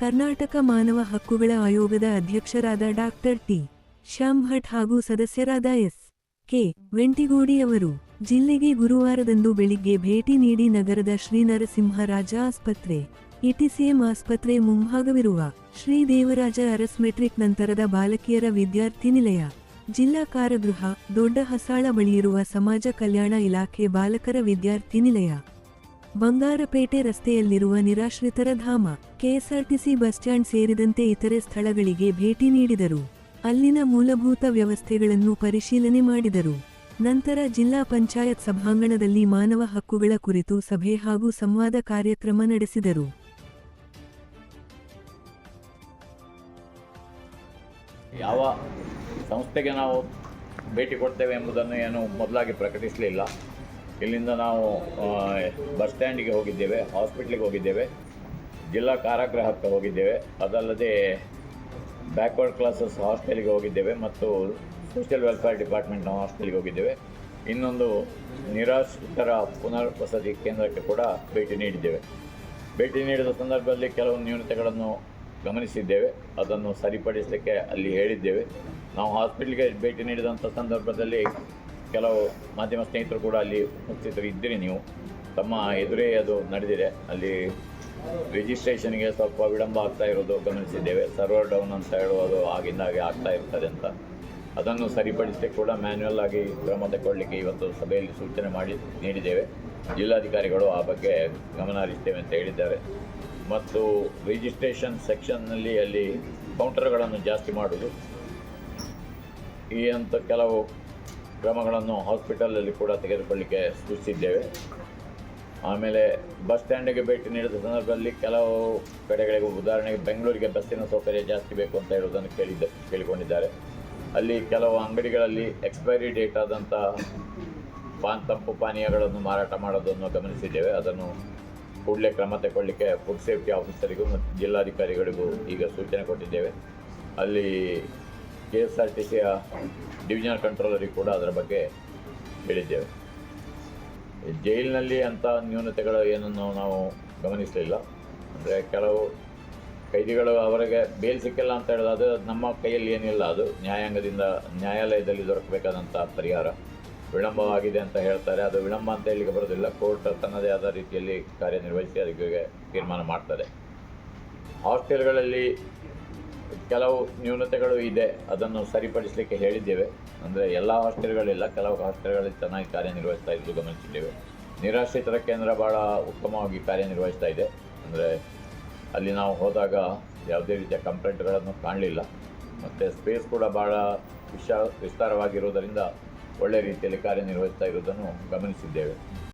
ಕರ್ನಾಟಕ ಮಾನವ ಹಕ್ಕುಗಳ ಆಯೋಗದ ಅಧ್ಯಕ್ಷರಾದ ಡಾಕ್ಟರ್ ಟಿ. ಶ್ಯಾಮ್ ಭಟ್ ಹಾಗೂ ಸದಸ್ಯರಾದ ಎಸ್. ಕೆ. ವೆಂಟಿಗೋಡಿ ಅವರು ಜಿಲ್ಲೆಗೆ ಗುರುವಾರದಂದು ಬೆಳಿಗ್ಗೆ ಭೇಟಿ ನೀಡಿ ನಗರದ ಶ್ರೀ ನರಸಿಂಹರಾಜ ಆಸ್ಪತ್ರೆ, ಇಟಿಸಿಎಂ ಆಸ್ಪತ್ರೆ ಮುಂಭಾಗವಿರುವ ಶ್ರೀ ದೇವರಾಜ ಅರಸ್ ಮೆಟ್ರಿಕ್ ನಂತರದ ಬಾಲಕಿಯರ ವಿದ್ಯಾರ್ಥಿ ನಿಲಯ, ಜಿಲ್ಲಾ ಕಾರಾಗೃಹ, ದೊಡ್ಡ ಹಸಾಳ ಬಳಿಯಿರುವ ಸಮಾಜ ಕಲ್ಯಾಣ ಇಲಾಖೆ ಬಾಲಕರ ವಿದ್ಯಾರ್ಥಿ ನಿಲಯ. ಬಂಗಾರಪೇಟೆ ರಸ್ತೆಯಲ್ಲಿರುವ ನಿರಾಶ್ರಿತರ ಧಾಮ, ಕೆಎಸ್ಆರ್ಟಿಸಿ ಬಸ್ ಸ್ಟ್ಯಾಂಡ್ ಸೇರಿದಂತೆ ಇತರೆ ಸ್ಥಳಗಳಿಗೆ ಭೇಟಿ ನೀಡಿದರು. ಅಲ್ಲಿನ ಮೂಲಭೂತ ವ್ಯವಸ್ಥೆಗಳನ್ನು ಪರಿಶೀಲನೆ ಮಾಡಿದರು. ನಂತರ ಜಿಲ್ಲಾ ಪಂಚಾಯತ್ ಸಭಾಂಗಣದಲ್ಲಿ ಮಾನವ ಹಕ್ಕುಗಳ ಕುರಿತು ಸಭೆ ಹಾಗೂ ಸಂವಾದ ಕಾರ್ಯಕ್ರಮ ನಡೆಸಿದರು. ಯಾವ ಸಂಸ್ಥೆಗೆ ನಾವು ಭೇಟಿ ಕೊಡ್ತೇವೆ ಎಂಬುದನ್ನು ಏನು ಮೊದಲಾಗಿ ಪ್ರಕಟಿಸಲಿಲ್ಲ. ಇಲ್ಲಿಂದ ನಾವು ಬಸ್ ಸ್ಟ್ಯಾಂಡಿಗೆ ಹೋಗಿದ್ದೇವೆ, ಹಾಸ್ಪಿಟ್ಲಿಗೆ ಹೋಗಿದ್ದೇವೆ, ಜಿಲ್ಲಾ ಕಾರಾಗೃಹಕ್ಕೆ ಹೋಗಿದ್ದೇವೆ. ಅದಲ್ಲದೆ ಬ್ಯಾಕ್ವರ್ಡ್ ಕ್ಲಾಸಸ್ ಹಾಸ್ಟೆಲ್ಗೆ ಹೋಗಿದ್ದೇವೆ ಮತ್ತು ಸೋಷಿಯಲ್ ವೆಲ್ಫೇರ್ ಡಿಪಾರ್ಟ್ಮೆಂಟ್ನ ಹಾಸ್ಟೆಲ್ಗೆ ಹೋಗಿದ್ದೇವೆ. ಇನ್ನೊಂದು ನಿರಾಶ್ರಿತರ ಪುನರ್ವಸತಿ ಕೇಂದ್ರಕ್ಕೆ ಕೂಡ ಭೇಟಿ ನೀಡಿದ್ದೇವೆ. ಭೇಟಿ ನೀಡಿದ ಸಂದರ್ಭದಲ್ಲಿ ಕೆಲವು ನ್ಯೂನತೆಗಳನ್ನು ಗಮನಿಸಿದ್ದೇವೆ. ಅದನ್ನು ಸರಿಪಡಿಸಲಿಕ್ಕೆ ಅಲ್ಲಿ ಹೇಳಿದ್ದೇವೆ. ನಾವು ಹಾಸ್ಪಿಟ್ಲಿಗೆ ಭೇಟಿ ನೀಡಿದಂಥ ಸಂದರ್ಭದಲ್ಲಿ ಕೆಲವು ಮಾಧ್ಯಮ ಸ್ನೇಹಿತರು ಕೂಡ ಅಲ್ಲಿ ಉಪಸ್ಥಿತರು ಇದ್ದೀರಿ ನೀವು. ತಮ್ಮ ಎದುರೇ ಅದು ನಡೆದಿದೆ. ಅಲ್ಲಿ ರಿಜಿಸ್ಟ್ರೇಷನ್ಗೆ ಸ್ವಲ್ಪ ವಿಳಂಬ ಆಗ್ತಾ ಇರೋದು ಗಮನಿಸಿದ್ದೇವೆ. ಸರ್ವರ್ ಡೌನ್ ಅಂತ ಹೇಳುವುದು ಆಗಿಂದಾಗೆ ಆಗ್ತಾ ಇರ್ತದೆ ಅಂತ. ಅದನ್ನು ಸರಿಪಡಿಸಲಿಕ್ಕೆ ಕೂಡ ಮ್ಯಾನ್ಯುವಲ್ ಆಗಿ ಕ್ರಮ ತಗೊಳ್ಳಿಕ್ಕೆ ಇವತ್ತು ಸಭೆಯಲ್ಲಿ ಸೂಚನೆ ಮಾಡಿ ನೀಡಿದ್ದೇವೆ. ಜಿಲ್ಲಾಧಿಕಾರಿಗಳು ಆ ಬಗ್ಗೆ ಗಮನ ಹರಿಸ್ತೇವೆ ಅಂತ ಹೇಳಿದ್ದಾರೆ. ಮತ್ತು ರಿಜಿಸ್ಟ್ರೇಷನ್ ಸೆಕ್ಷನ್ನಲ್ಲಿ ಅಲ್ಲಿ ಕೌಂಟರ್ಗಳನ್ನು ಜಾಸ್ತಿ ಮಾಡೋದು ಈ ಅಂತ ಕೆಲವು ಕ್ರಮಗಳನ್ನು ಹಾಸ್ಪಿಟಲಲ್ಲಿ ಕೂಡ ತೆಗೆದುಕೊಳ್ಳಿಕ್ಕೆ ಸೂಚಿಸಿದ್ದೇವೆ. ಆಮೇಲೆ ಬಸ್ ಸ್ಟ್ಯಾಂಡಿಗೆ ಭೇಟಿ ನೀಡಿದ ಸಂದರ್ಭದಲ್ಲಿ ಕೆಲವು ಕಡೆಗಳಿಗೆ ಉದಾಹರಣೆಗೆ ಬೆಂಗಳೂರಿಗೆ ಬಸ್ಸಿನ ಸೌಕರ್ಯ ಜಾಸ್ತಿ ಬೇಕು ಅಂತ ಹೇಳುವುದನ್ನು ಕೇಳಿದ್ದ, ಕೇಳಿಕೊಂಡಿದ್ದಾರೆ. ಅಲ್ಲಿ ಕೆಲವು ಅಂಗಡಿಗಳಲ್ಲಿ ಎಕ್ಸ್ಪೈರಿ ಡೇಟ್ ಆದಂಥ ಪಾನ್ ತಂಪು ಪಾನೀಯಗಳನ್ನು ಮಾರಾಟ ಮಾಡೋದನ್ನು ಗಮನಿಸಿದ್ದೇವೆ. ಅದನ್ನು ಕೂಡಲೇ ಕ್ರಮ ತಗೊಳ್ಳಿಕ್ಕೆ ಫುಡ್ ಸೇಫ್ಟಿ ಆಫೀಸರಿಗೂ ಮತ್ತು ಜಿಲ್ಲಾಧಿಕಾರಿಗಳಿಗೂ ಈಗ ಸೂಚನೆ ಕೊಟ್ಟಿದ್ದೇವೆ. ಅಲ್ಲಿ ಕೆ ಎಸ್ ಆರ್ ಟಿ ಸಿಯ ಡಿವಿಷನಲ್ ಕಂಟ್ರೋಲರಿಗೆ ಕೂಡ ಅದರ ಬಗ್ಗೆ ಹೇಳಿದ್ದೇವೆ. ಜೈಲಿನಲ್ಲಿ ಅಂಥ ನ್ಯೂನತೆಗಳು ಏನನ್ನು ನಾವು ಗಮನಿಸಲಿಲ್ಲ. ಅಂದರೆ ಕೆಲವು ಕೈದಿಗಳು ಅವರಿಗೆ ಬೇಲ್ ಸಿಕ್ಕಿಲ್ಲ ಅಂತ ಹೇಳಿದ್ರೆ ಅದು ನಮ್ಮ ಕೈಯಲ್ಲಿ ಏನಿಲ್ಲ, ಅದು ನ್ಯಾಯಾಂಗದಿಂದ ನ್ಯಾಯಾಲಯದಲ್ಲಿ ದೊರಕಬೇಕಾದಂಥ ಪರಿಹಾರ. ವಿಳಂಬವಾಗಿದೆ ಅಂತ ಹೇಳ್ತಾರೆ. ಅದು ವಿಳಂಬ ಅಂತ ಹೇಳಲಿಕ್ಕೆ ಬರೋದಿಲ್ಲ ಕೋರ್ಟ್ ತನ್ನದೇ ಆದ ರೀತಿಯಲ್ಲಿ ಕಾರ್ಯನಿರ್ವಹಿಸಿ ಅದಕ್ಕೆ ತೀರ್ಮಾನ ಮಾಡ್ತದೆ. ಹಾಸ್ಟೆಲ್ಗಳಲ್ಲಿ ಕೆಲವು ನ್ಯೂನತೆಗಳು ಇದೆ, ಅದನ್ನು ಸರಿಪಡಿಸಲಿಕ್ಕೆ ಹೇಳಿದ್ದೇವೆ. ಅಂದರೆ ಎಲ್ಲ ಹಾಸ್ಟೆಲ್ಗಳಿಲ್ಲ, ಕೆಲವು ಹಾಸ್ಟೆಲ್ಗಳಲ್ಲಿ ಚೆನ್ನಾಗಿ ಕಾರ್ಯನಿರ್ವಹಿಸ್ತಾ ಇದ್ದು ಗಮನಿಸಿದ್ದೇವೆ. ನಿರಾಶ್ರಿತರ ಕೇಂದ್ರ ಭಾಳ ಉತ್ತಮವಾಗಿ ಕಾರ್ಯನಿರ್ವಹಿಸ್ತಾ ಇದೆ. ಅಂದರೆ ಅಲ್ಲಿ ನಾವು ಹೋದಾಗ ಯಾವುದೇ ರೀತಿಯ ಕಂಪ್ಲೇಂಟ್ಗಳನ್ನು ಕಾಣಲಿಲ್ಲ. ಮತ್ತು ಸ್ಪೇಸ್ ಕೂಡ ಭಾಳ ವಿಶಾ, ವಿಸ್ತಾರವಾಗಿರುವುದರಿಂದ ಒಳ್ಳೆಯ ರೀತಿಯಲ್ಲಿ ಕಾರ್ಯನಿರ್ವಹಿಸ್ತಾ ಇರುವುದನ್ನು ಗಮನಿಸಿದ್ದೇವೆ.